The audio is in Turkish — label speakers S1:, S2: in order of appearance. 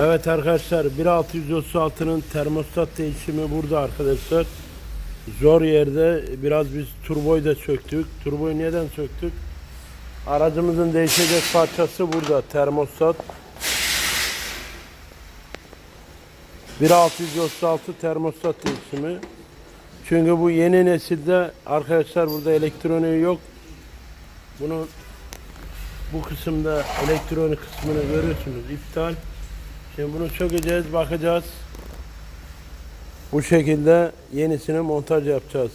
S1: Evet arkadaşlar 1636'nın termostat değişimi burada arkadaşlar. Zor yerde biraz biz turboyu da söktük. Turboyu neden söktük? Aracımızın değişecek parçası burada termostat. 1636 termostat değişimi. Çünkü bu yeni nesilde arkadaşlar burada elektroniği yok. Bunun bu kısımda elektronik kısmını görüyorsunuz iptal. Şimdi bunu sökeceğiz, bakacağız. Bu şekilde yenisini montaj yapacağız.